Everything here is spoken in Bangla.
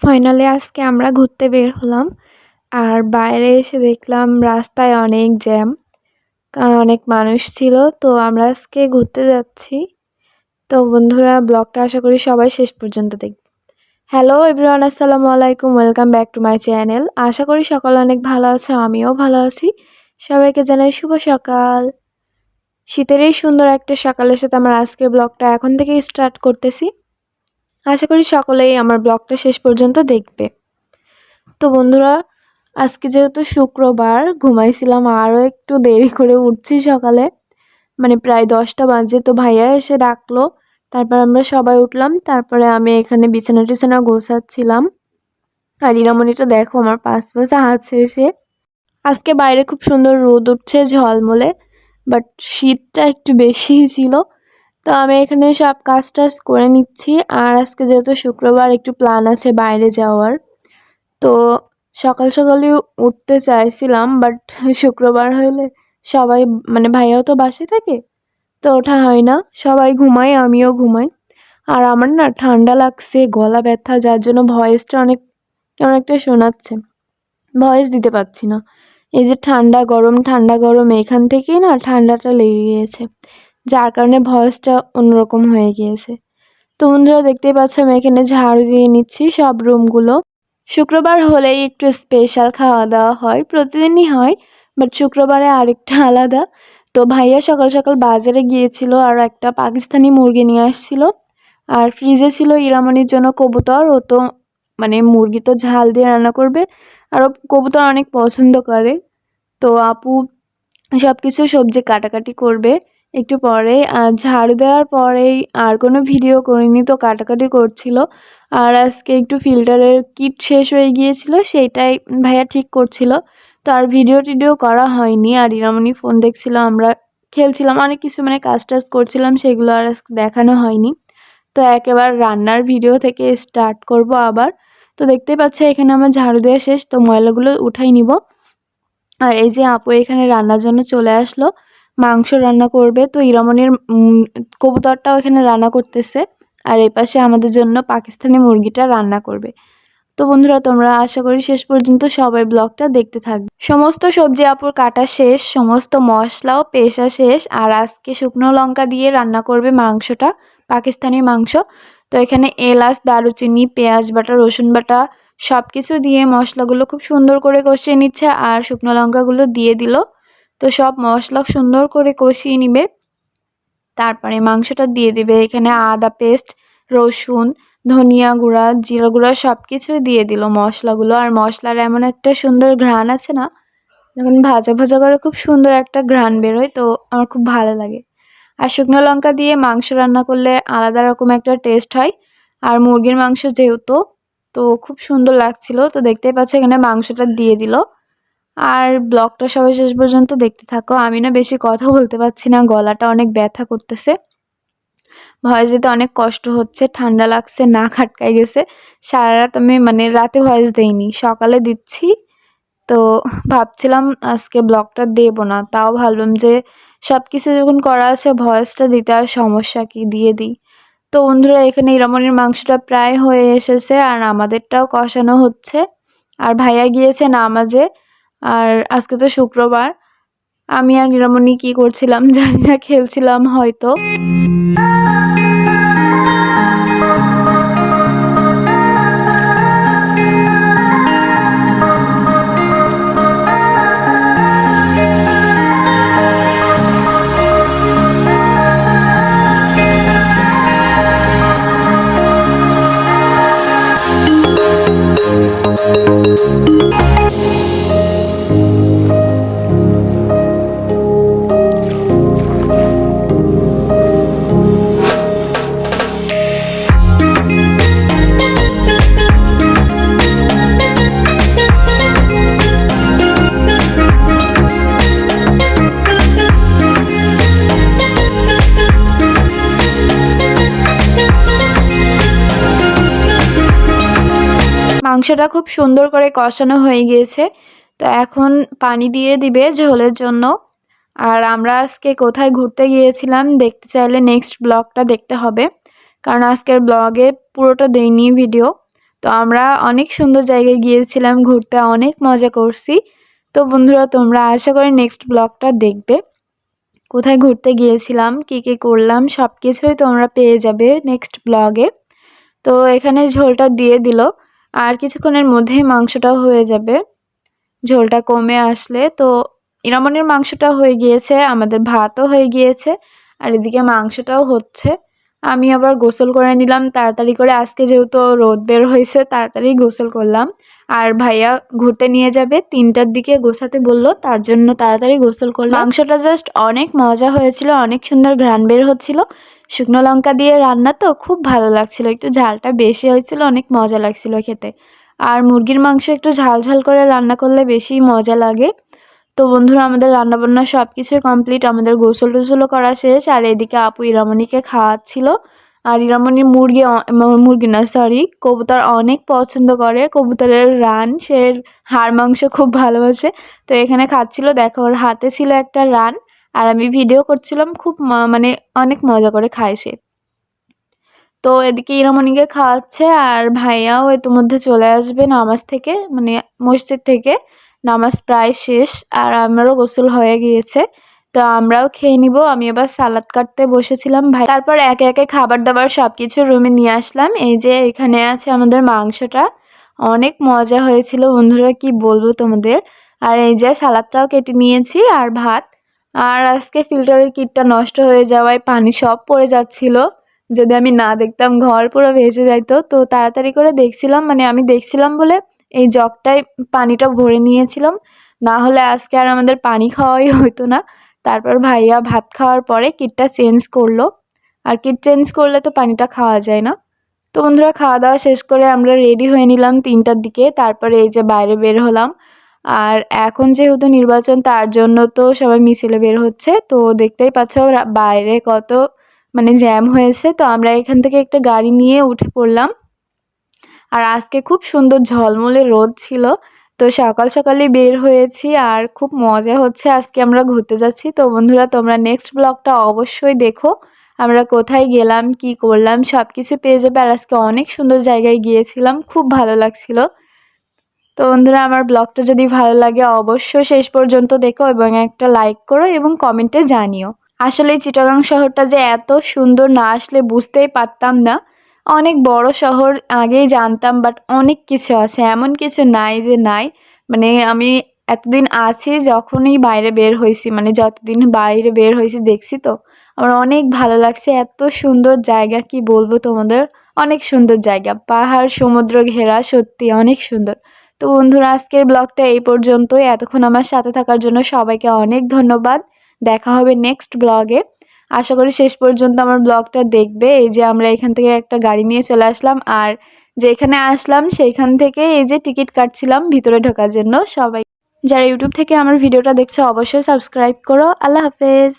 ফাইনালি আজকে আমরা ঘুরতে বের হলাম আর বাইরে এসে দেখলাম রাস্তায় অনেক জ্যাম, কারণ অনেক মানুষ ছিল। তো আমরা আজকে ঘুরতে যাচ্ছি। তো বন্ধুরা, ব্লগটা আশা করি সবাই শেষ পর্যন্ত দেখবে হ্যালো এভরিওয়ান, আসসালামু আলাইকুম, welcome back to my channel. আশা করি সকাল অনেক ভালো আছে, আমিও ভালো আছি। সবাইকে জানাই শুভ সকাল। শীতের এই সুন্দর একটা সকালের সাথে আমার আজকের ব্লগটা এখন থেকেই স্টার্ট করতেছি। আশা করি সকলেই আমার ব্লগটা শেষ পর্যন্ত দেখবে। তো বন্ধুরা, আজকে যেহেতু শুক্রবার, ঘুমাইছিলাম আরও একটু দেরি করে উঠছি সকালে। মানে প্রায় দশটা বাজে, তো ভাইয়া এসে ডাকলো। তারপর আমরা সবাই উঠলাম, তারপরে আমি এখানে বিছানা টিছানা গোছাচ্ছিলাম। আর ইরামণিটা দেখো, আমার পাশ পাশে আছে এসে আজকে বাইরে খুব সুন্দর রোদ উঠছে ঝলমলে বাট শীতটা একটু বেশিই ছিল। তো আমি এখানে সব কাজ টাজ করে নিচ্ছি। আর আজকে যেহেতু শুক্রবার, একটু প্ল্যান আছে বাইরে যাওয়ার। তো সকাল সকালে উঠতে চাইছিলাম বাট শুক্রবার হইলে সবাই মানে ভাইয়াও তো বাসে থাকে, তো ওঠা হয় না। সবাই ঘুমায়, আমিও ঘুমাই। আর আমার না ঠান্ডা লাগছে, গলা ব্যথা, যার জন্য ভয়েসটা অনেক, কেমন একটা শোনাচ্ছে। ভয়েস দিতে পারছি না। এই যে ঠান্ডা গরম ঠান্ডা গরম, এখান থেকেই না ঠান্ডাটা লেগে গিয়েছে। যার কারণে ভয়েসটা অন্যরকম হয়ে গিয়েছে। তো বন্ধুরা, দেখতেই পাচ্ছ, আমি এখানে ঝাড়ু দিয়ে নিচ্ছি সব রুমগুলো। শুক্রবার হলেই একটু স্পেশাল খাওয়া দাওয়া হয়, প্রতিদিনই হয় বাট শুক্রবারে আরেকটা আলাদা। তো ভাইয়া সকাল সকাল বাজারে গিয়েছিল আর একটা পাকিস্তানি মুরগি নিয়ে আসছিল। আর ফ্রিজে ছিল ইরামনির জন্য কবুতর, ও তো মানে মুরগি তো ঝাল দিয়ে রান্না করবে, আর কবুতর অনেক পছন্দ করে। তো আপু সব কিছু সবজি কাটাকাটি করবে। একটু পরে ঝাড়ু দেওয়ার পরেই আর কোনো ভিডিও করিনি তো কাটাকাটি করছিল। আর আজকে একটু ফিল্টারের কিট শেষ হয়ে গিয়েছিল, সেইটাই ভাইয়া ঠিক করছিল। তো আর ভিডিও টিডিও করা হয়নি। আর ইরামনি ফোন দেখছিল, আমরা খেলছিলাম, অনেক কিছু মানে কাজ টাজ করছিলাম, সেগুলো আর আজকে দেখানো হয়নি। তো একেবারে রান্নার ভিডিও থেকে স্টার্ট করব আবার। তো দেখতেই পাচ্ছি, এখানে আমার ঝাড়ু দেওয়া শেষ, তো ময়লাগুলো উঠাই নিব। আর এই যে আপু এখানে রান্নার জন্য চলে আসলো। মাংস রান্না করবে। তো ইরামনির কবুতরটাও এখানে রান্না করতেছে। আর এই পাশে আমাদের জন্য পাকিস্তানি মুরগিটা রান্না করবে। তো বন্ধুরা, তোমরা আশা করি শেষ পর্যন্ত সবাই ব্লগটা দেখতে থাকবে। সমস্ত সবজি আপুর কাটা শেষ, সমস্ত মশলাও পেশা শেষ, আর আজকে শুকনো লঙ্কা দিয়ে রান্না করবে মাংসটা, পাকিস্তানি মাংস। তো এখানে এলাচ, দারুচিনি, পেঁয়াজ বাটা, রসুন বাটা সব কিছু দিয়ে মশলাগুলো খুব সুন্দর করে কষিয়ে নিচ্ছে, আর শুকনো লঙ্কাগুলো দিয়ে দিল। তো সব মশলা সুন্দর করে কষিয়ে নিবে। তারপরে মাংসটা দিয়ে দিবে। এখানে আদা পেস্ট, রসুন, ধনিয়া গুঁড়া, জিরা গুঁড়া সব কিছুই দিয়ে দিল মশলাগুলো। আর মশলার এমন একটা সুন্দর ঘ্রাণ আছে না, যখন ভাজা ভাজা করে খুব সুন্দর একটা ঘ্রাণ বেরোয়, তো আমার খুব ভালো লাগে। আর শুকনো লঙ্কা দিয়ে মাংস রান্না করলে আলাদা রকম একটা টেস্ট হয়। আর মুরগির মাংস যেহেতু, তো খুব সুন্দর লাগছিল। তো দেখতেই পাচ্ছ এখানে মাংসটা দিয়ে দিল। আর ব্লগটা সবাই শেষ পর্যন্ত দেখতে থাকো। আমি না বেশি কথা বলতে পারছি না, গলাটা অনেক ব্যথা করতেছে। ভয়েস দিতে অনেক কষ্ট হচ্ছে, ঠান্ডা লাগছে না খাটকাই গেছে। সারা রাত আমি মানে রাতে ভয়েস দেইনি, সকালে দিচ্ছি। তো ভাবছিলাম আজকে ব্লগটা দেব না, তাও ভাবলাম যে সব কিছু যখন করা আছে, ভয়েসটা দিতে আর সমস্যা কি দিয়ে দিই। তো বন্ধুরা, এখানে ইরামনির মাংসটা প্রায় হয়ে এসেছে আর আমাদেরটাও কষানো হচ্ছে। আর ভাইয়া গিয়েছে নামাজে আর আজকে তো শুক্রবার। আমি আর নিরামণি কি করছিলাম জানি না খেলছিলাম হয়তো। মাংসটা খুব সুন্দর করে কষানো হয়ে গিয়েছে। তো এখন পানি দিয়ে দিবে ঝোলের জন্য। আর আমরা আজকে কোথায় ঘুরতে গিয়েছিলাম দেখতে চাইলে নেক্সট ব্লগটা দেখতে হবে। কারণ আজকের ব্লগে পুরোটা দেইনি ভিডিও। তো আমরা অনেক সুন্দর জায়গায় গিয়েছিলাম, ঘুরতে অনেক মজা করছি। তো বন্ধুরা, তোমরা আশা করি নেক্সট ব্লগটা দেখবে। কোথায় ঘুরতে গিয়েছিলাম, কী কী করলাম সব কিছুই তোমরা পেয়ে যাবে নেক্সট ব্লগে। তো এখানে ঝোলটা দিয়ে দিল। আর কিছুক্ষণের মধ্যেই মাংসটাও হয়ে যাবে। ঝোলটা কমে আসলে তো ইরামনের মাংসটা হয়ে গিয়েছে, আমাদের ভাতও হয়ে গিয়েছে, আর এদিকে মাংসটাও হচ্ছে। আমি আবার গোসল করে নিলাম, তাড়াতাড়ি করে আজকে যেহেতু রোদ বের হয়েছে, তাড়াতাড়ি গোসল করলাম। আর ভাইয়া ঘুরতে নিয়ে যাবে, তিনটার দিকে গোছাতে বলল, তার জন্য তাড়াতাড়ি গোসল করলাম। মাংসটা জাস্ট অনেক মজা হয়েছিল, অনেক সুন্দর ঘ্রাণ বের হচ্ছিল। শুকনো লঙ্কা দিয়ে রান্না তো খুব ভালো লাগছিল। একটু ঝালটা বেশি হয়েছিল, অনেক মজা লাগছিল খেতে। আর মুরগির মাংস একটু ঝাল ঝাল করে রান্না করলে বেশি মজা লাগে। তো বন্ধুরা, আমাদের রান্নাবান্না সব কিছুই কমপ্লিট। আমাদের গোসল টোসলও করা শেষ। আর এদিকে আপু ইরামণিকে খাওয়াচ্ছিল। আর ইরামণি মুরগি মুরগি না সরি কবুতর অনেক পছন্দ করে। কবুতরের রান, সে হাড় মাংস খুব ভালোবাসে। তো এখানে খাচ্ছিল, দেখো, ওর হাতে ছিল একটা রান। আর আমি ভিডিও করছিলাম, খুব মানে অনেক মজা করে খায় সে। তো এদিকে ইরামণিকে খাওয়াচ্ছে আর ভাইয়াও ইতিমধ্যে চলে আসবে নামাজ থেকে মানে মসজিদ থেকে। নামাজ প্রায় শেষ আর আমারও গোসল হয়ে গিয়েছে। তো আমরাও খেয়ে নিব। আমি এবার সালাদ কাটতে বসেছিলাম ভাই। তারপর একে একে খাবার দাবার সব কিছু রুমে নিয়ে আসলাম। এই যে এখানে আছে আমাদের মাংসটা। অনেক মজা হয়েছিল। বন্ধুরা কি বলব তোমাদের? আর এই যে সালাদটাও কেটে নিয়েছি আর ভাত। আর আজকে ফিল্টারের কিটটা নষ্ট হয়ে যাওয়ায় পানি সব পড়ে যাচ্ছিল। যদি আমি না দেখতাম ঘর পুরো ভেসে যাইতো, তো তাড়াতাড়ি করে দেখছিলাম মানে আমি দেখছিলাম বলে এই জগটায় পানিটা ভরে নিয়েছিলাম। না হলে আজকে আর আমাদের পানি খাওয়াই হতো না। তারপর ভাইয়া ভাত খাওয়ার পরে কিটটা চেঞ্জ করল। আর কিট চেঞ্জ করলে তো পানিটা খাওয়া যায় না। তো বন্ধুরা, খাওয়া দাওয়া শেষ করে আমরা রেডি হয়ে নিলাম তিনটার দিকে। তারপরে এই যে বাইরে বের হলাম। আর এখন যেহেতু নির্বাচন, তার জন্য তো সবাই মিছিলে বের হচ্ছে। তো দেখতেই পাচ্ছ বাইরে কত মানে জ্যাম হয়েছে। তো আমরা এখান থেকে একটা গাড়ি নিয়ে উঠে পড়লাম। আর আজকে খুব সুন্দর ঝলমলে রোদ ছিল। তো সকাল সকালে বের হয়েছি আর খুব মজা হচ্ছে আজকে আমরা ঘুরতে যাচ্ছি। তো বন্ধুরা, তোমরা নেক্সট ব্লগটা অবশ্যই দেখো। আমরা কোথায় গেলাম, কি করলাম সব কিছু পেয়ে যাবে। আর আজকে অনেক সুন্দর জায়গায় গিয়েছিলাম, খুব ভালো লাগছিল। তো বন্ধুরা, আমার ব্লগটা যদি ভালো লাগে অবশ্যই শেষ পর্যন্ত দেখো এবং একটা লাইক করো এবং কমেন্টে জানিও। আসলে চিটাগাং শহরটা যে এত সুন্দর না আসলে বুঝতেই পারতাম না। অনেক বড় শহর আগেই জানতাম বাট অনেক কিছু আছে। এমন কিছু নাই যে নাই। মানে আমি এতদিন আছি যখনই বাইরে বের হয়েছি মানে যতদিন বাইরে বের হয়েছি দেখছি তো। আমার অনেক ভালো লাগছে। এত সুন্দর জায়গা, কি বলব তোমাদের? অনেক সুন্দর জায়গা। পাহাড়, সমুদ্র ঘেরা, সত্যি অনেক সুন্দর। তো বন্ধুরা, আজকের ব্লগটা এই পর্যন্তই। এতক্ষণ আমার সাথে থাকার জন্য সবাইকে অনেক ধন্যবাদ। দেখা হবে নেক্সট ব্লগে। আশা করি শেষ পর্যন্ত আমার ব্লগটা দেখবে। এই যে আমরা এখান থেকে একটা গাড়ি নিয়ে চলে আসলাম, আর যেখানে আসলাম সেইখান থেকে এই যে টিকিট কাটছিলাম ভিতরে ঢোকার জন্য। সবাই যারা ইউটিউব থেকে আমার ভিডিওটা দেখছে, অবশ্যই সাবস্ক্রাইব করো। আল্লাহ হাফেজ।